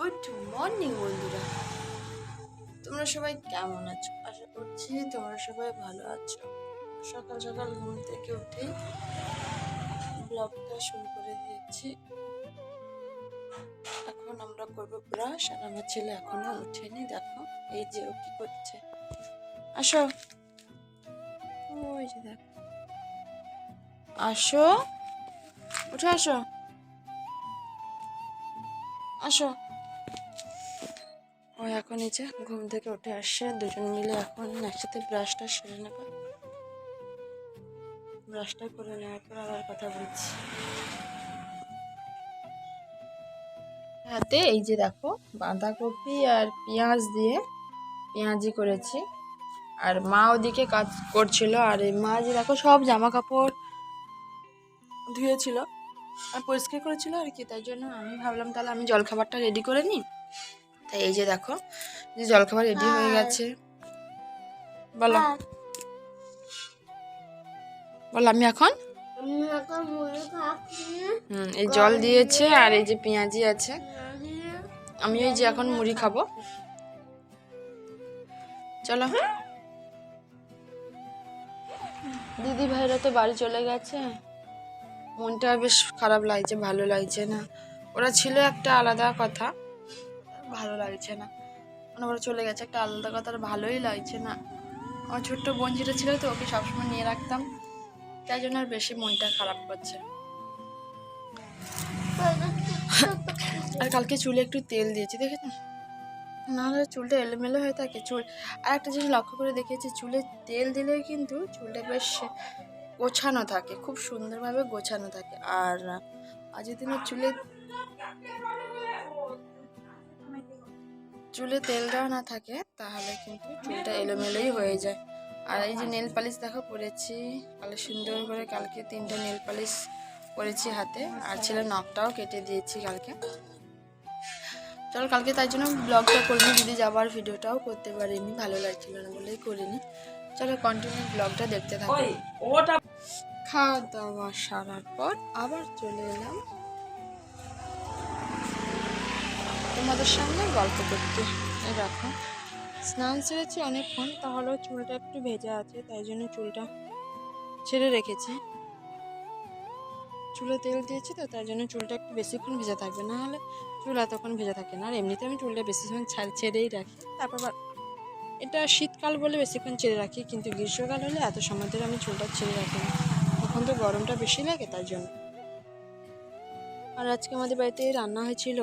Good morning বন্ধুরা। তোমরা সবাই কেমন আছো? আশা করছি তোমরা সবাই ভালো আছো। সকাল সকাল ঘুম থেকে উঠে ব্লগটা শুরু করে দিয়েছি। এখন আমরা করব ব্রাশ আর আমার ছেলে এখনও ওঠেনি, দেখো, এই যে ও কি করছে। আসো। ওই যে দেখো। আসো। উঠে আসো। আসো। ও এখন এই যে ঘুম থেকে উঠে আসছে, দুজন মিলে এখন একসাথে ব্রাশটা সেরে নেবে। ব্রাশটা করে নেওয়ার পর আবার কথা বলছি। হাতে এই যে দেখো, বাঁধাকপি আর পেঁয়াজ দিয়ে পেঁয়াজি করেছি। আর মা ওদিকে কাজ করছিল, আর এই মা যে দেখো সব জামা কাপড় ধুয়েছিল। আর পরিষ্কার করেছিল আর কি, তাই জন্য আমি ভাবলাম তাহলে আমি জলখাবারটা রেডি করে নিই। তাই এই যে দেখো যে জলখাবার রেডি হয়ে গেছে। বলো। বলো আমি এখন? হুম এই জল দিয়েছে আর এই যে পেঁয়াজি আছে। আমি ওই যে এখন মুড়ি খাব। চলো দিদি ভাইরা তো বাড়ি চলে গেছে। মনটা বেশ খারাপ লাগছে ভালো লাগছে না। ওরা ছিল একটা আলাদা কথা। ভালো লাগছে না। মানে ওরা চলে গেছে, একটা আলাদা কথা ভালোই লাগছে না। আমার ছোট্ট বোন যেটা ছিল তো, ওকে সবসময় নিয়ে রাখতাম। তাই জন্য আর বেশি মনটা খারাপ করছে। আর কালকে চুলে একটু তেল দিয়েছি দেখেছেন নাহলে চুলটা এলোমেলো হয়ে থাকে। চুল, আর একটা জিনিস লক্ষ্য করে দেখেছি, চুলে তেল দিলে কিন্তু চুলটা বেশ গোছানো থাকে, খুব সুন্দরভাবে গোছানো থাকে। আর আজ দিনের চুলে চুলে তেল দেওয়া না থাকে তাহলে কিন্তু চুলটা এলোমেলোই হয়ে যায়। আর এই যে নেল পালিশ দেখো পরেছি কালো সুন্দর করে কালকে তিনটে নেল পালিশ পরেছি হাতে আর ছেলের নখটাও কেটে দিয়েছি কালকে। চল কালকে তাই জন্য ব্লগটা করিনি দিদি যাবার ভিডিওটাও করতে পারিনি ভালো লাগছিল না বলেই করিনি। চলো কন্টিনিউ ব্লগটা দেখতে থাকো। খাওয়া দাওয়া সারার পর আবার চলে এলাম। তোমাদের সামনে গল্প করতে। দেখো, স্নান সেরেছি অনেকক্ষণ, তাহলেও চুলটা একটু ভেজা আছে, তাই জন্য চুলটা ছেড়ে রেখেছি। চুলে তেল দিয়েছি তো, তাই জন্য চুলটা একটু বেশিক্ষণ ভেজা থাকবে, না হলে চুল এতক্ষণ ভেজা থাকে না। আর এমনিতে আমি চুলটা বেশিক্ষণ ছাড় ছেড়েই রাখি। তারপর এটা শীতকাল বলে বেশিক্ষণ ছেড়ে রাখি, কিন্তু গ্রীষ্মকাল হলে এত সময় ধরে আমি চুলটা ছেড়ে রাখি না। তখন তো গরমটা বেশি লাগে তার জন্য। আর আজকে আমাদের বাড়িতে রান্না হয়েছিল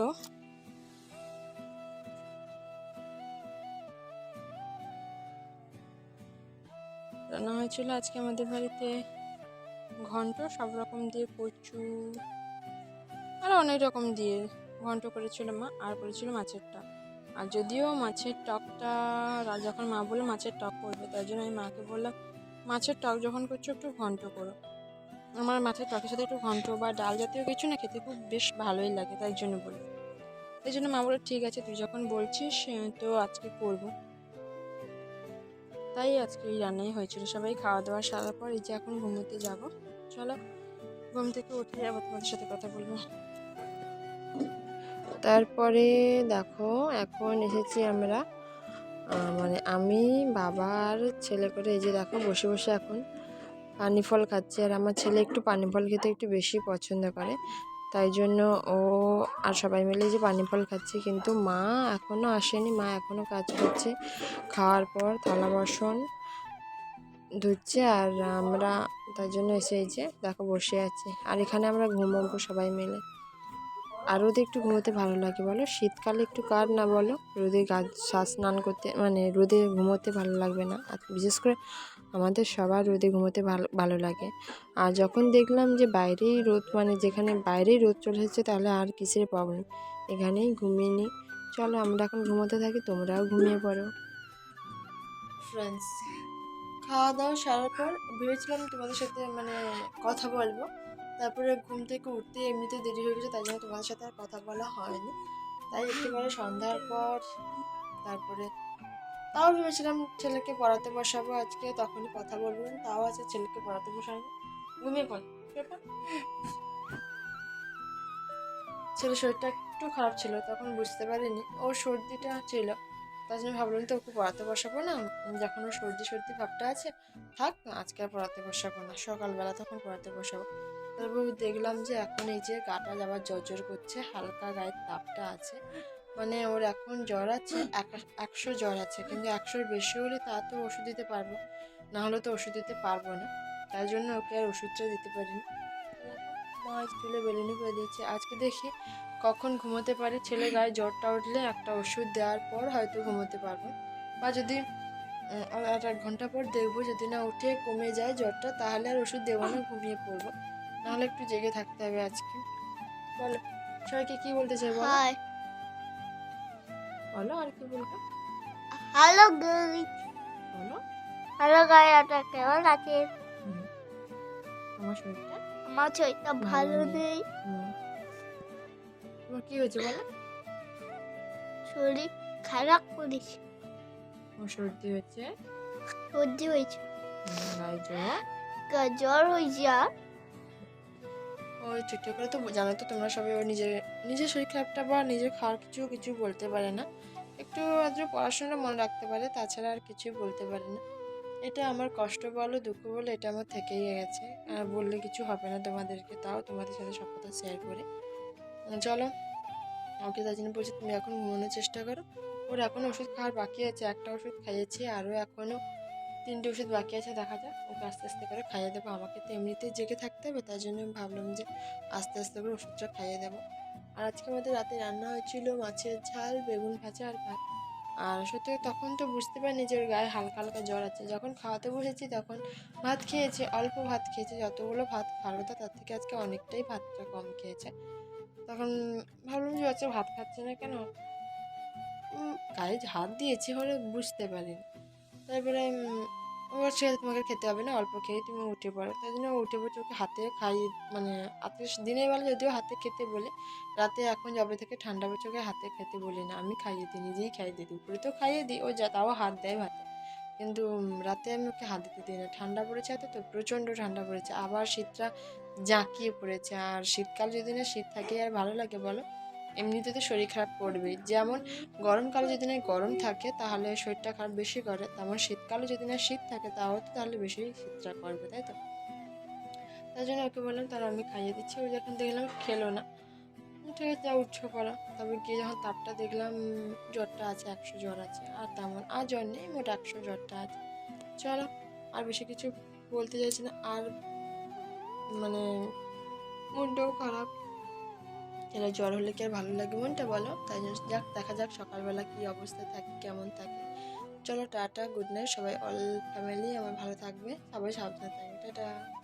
রান্না হয়েছিল আজকে আমাদের বাড়িতে। ঘন্ট সব রকম দিয়ে কচু, আর অনেক রকম দিয়ে ঘন্ট করেছিল মা, আর করেছিল মাছের টক। আর যদিও মাছের টকটা যখন মা বলল মাছের টক করবে তাই জন্য আমি মাকে বললাম, মাছের টক যখন করছ একটু ঘন্ট করো। আমার মাছের টকের সাথে একটু ঘন্ট বা ডাল জাতীয় কিছু না, খেতে খুব বেশ ভালোই লাগে, তাই জন্য বলি তাই জন্য মা বলল, ঠিক আছে, তুই যখন বলছিস, তো আজকে করব। তাই আজকে এই রান্নাই হয়েছিল। সবাই খাওয়া দাওয়া সারার পর এই যে এখন ঘুমোতে যাব। চলো, ঘুম থেকে উঠে আবার তোমাদের সাথে কথা বলব। তারপরে দেখো, এখন এসেছি আমরা মানে আমি বাবার ছেলে করে এই যে দেখো বসে বসে এখন পানি ফল খাচ্ছে। আর আমার ছেলে একটু পানি ফল খেতে একটু বেশি পছন্দ করে। তাই জন্য ও আর সবাই মিলে যে পানি ফল খাচ্ছে। কিন্তু মা এখনও আসেনি, মা এখনও কাজ করছে। খাওয়ার পর থালা বাসন ধুচ্ছে আর আমরা তার জন্য এসে এই যে দেখো বসে আছি। আর এখানে আমরা ঘুমোবো সবাই মিলে। আর রোদে একটু ঘুমোতে ভালো লাগে বলো? শীতকালে একটু কার না বলো? রোদে গাছ স্নান করতে মানে রোদে ঘুমোতে ভালো লাগবে না। আর বিশেষ করে আমাদের সবার রোদে ঘুমোতে ভালো ভালো লাগে। আর যখন দেখলাম যে বাইরেই রোদ মানে যেখানে বাইরেই রোদ চলে এসেছে, তাহলে আর কিসের প্রবলেম এখানেই ঘুমিয়ে নিই চলো, আমরা এখন ঘুমোতে থাকি, তোমরাও ঘুমিয়ে পড়ো। ফ্রেন্ডস খাওয়া দাওয়া সারার পর ভেবেছিলাম তোমাদের সাথে মানে কথা বলব। তারপরে ঘুম থেকে উঠতে এমনিতে দেরি হয়ে গেছে, তাই জন্য তোমাদের সাথে আর কথা বলা হয়নি। তাই একেবারে সন্ধ্যার পর, তারপরে তাও ভেবেছিলাম ছেলেকে পড়াতে বসাবো আজকে, তখনই কথা বলবেন তাও আছে, ছেলেকে পড়াতে বসাবো। ঘুমিয়ে পড় ছেলে শরীরটা একটু খারাপ ছিল, তখন বুঝতে পারিনি। ওর সর্দিটা ছিল। তার জন্য ভাবলাম তো ওকে পড়াতে বসাবো না। যখন ওর সর্দি সর্দি ভাবটা আছে, থাক, আজকে আর পড়াতে বসাবো না। সকালবেলা তখন পড়াতে বসাবো। তারপর দেখলাম যে এখন এই যে গাটা যাবার জ্বর করছে, হালকা গায়ের তাপটা আছে। মানে ওর এখন জ্বর আছে, এক- একশো জ্বর আছে, কিন্তু একশোর বেশি হলে তা তো ওষুধ দিতে পারব, না হলে তো ওষুধ দিতে পারব না। তাই জন্য ওকে আর ওষুধটা দিতে পারিনি। মা স্কুলে বেলুনি করে দিয়েছে। আজকে দেখি কখন ঘুমোতে পারে। ছেলে গায়ে জ্বরটা উঠলে একটা ওষুধ দেওয়ার পর হয়তো ঘুমোতে পারব। বা যদি আর এক ঘণ্টা পর দেখব, যদি না উঠে কমে যায় জ্বরটা, তাহলে আর ওষুধ দেবো না, ঘুমিয়ে পড়ব। নাহলে একটু জেগে থাকতে হবে আজকে। বলো, সবাইকে কি বলতে চাই বলো? বলো আর কি বলব? হ্যালো গাইস বলো। হ্যালো গাইস আপনারা কেমন আছেন? আমার শরীরটা? আমার শরীরটা ভালো নেই। তোমার কি হয়েছে বলো? শরীর খারাপ করেছে। আমার সর্দি হয়েছে? সর্দি হয়েছে। গায়ে জ্বর? গা- জ্বর হয়েছে আর ওই ছোটো করে তো জানো তো তোমরা সবাই ওর নিজের নিজের শরীর খারাপটা বা নিজের খাওয়ার কিছু কিছু বলতে পারে না। একটু আদ্র পড়াশোনা মনে রাখতে পারে, তাছাড়া আর কিছুই বলতে পারে না। এটা আমার কষ্ট বলো, দুঃখ বলো, এটা আমার থেকেই গেছে। আর বললে কিছু হবে না তোমাদেরকে, তাও তোমাদের সাথে সব কথা শেয়ার করে। চলো। আমাকে তার জন্য বলছি, তুমি এখন ঘুমানোর চেষ্টা করো। ওর এখন ওষুধ খাওয়ার বাকি আছে, একটা ওষুধ খাইয়েছি, আরও এখনও তিনটে ওষুধ বাকি আছে, দেখা যাক। ওকে আস্তে আস্তে করে খাইয়ে দেবো। আমাকে তো এমনিতেই জেগে থাকতে হবে তাই জন্য আমি ভাবলাম যে আস্তে আস্তে করে ওষুধটা খাইয়ে দেবো। আর আজকে আমাদের রাতে রান্না হয়েছিল মাছের ঝাল, বেগুন ভাজা আর ভাত। আর সত্যি তখন তো বুঝতে পারিনি যে ওর গায়ে হালকা হালকা জ্বর আছে। যখন খাওয়াতে বসেছি তখন ভাত খেয়েছে, অল্প ভাত খেয়েছে। যতগুলো ভাত খাওয়ার কথা তার থেকে আজকে অনেকটাই ভাতটা কম খেয়েছে। তখন ভাবলাম যে বাচ্চা ভাত খাচ্ছে না কেন? গায়ে হাত দিয়েছি হলে বুঝতে পারিনি। তারপরে উম, ও বলছে তোমাকে খেতে হবে না অল্প খেয়ে তুমি উঠে পড়ো। তাই জন্য উঠে পড়ছে ওকে হাতে খাই মানে হাতে দিনের বেলা যদিও হাতে খেতে বলে রাতে এখন যবে থেকে ঠান্ডা পড়ছে ওকে হাতে খেতে বলি না আমি খাইয়ে দিই নিজেই খাইয়ে দিই। দুপুরে তো খাইয়ে দিই ও যা তাও হাত দেয় ভাতে। কিন্তু রাতে আমি ওকে হাত দিতে দিই না। ঠান্ডা পড়েছে এত তো প্রচণ্ড ঠান্ডা পড়েছে। আবার শীতটা জাঁকিয়ে পড়েছে। আর শীতকাল যদি না শীত থাকে আর ভালো লাগে বলো? এমনিতে তো শরীর খারাপ করবেই যেমন গরমকালে যদি না গরম থাকে, তাহলে শরীরটা খারাপ বেশি করে। তেমন শীতকালে যদি না শীত থাকে, তাও তো তাহলে বেশি শীতটা করবে, তাই তো? তার জন্য ওকে বললাম, তাহলে আমি খাইয়ে দিচ্ছি। ও যখন দেখলাম খেলো না। ঠিক আছে, যা উঠছো করা। তবে গিয়ে যখন তাপটা দেখলাম, জ্বরটা আছে, একশো জ্বর আছে। আর তেমন, আর জ্বর নেই, মোট একশো জ্বরটা আছে। চলো, আর বেশি কিছু বলতে চাইছি না। আর মানে মনটাও খারাপ। এরা জ্বর হলে কি আর ভালো লাগে মনটা বলো? তাই জন্য যাক, দেখা যাক সকালবেলা কি অবস্থা থাকে, কেমন থাকে। চলো টাটা গুড নাইট সবাই অল ফ্যামিলি আমার ভালো থাকবে, সবাই সাবধানে থাকবে, টাটা।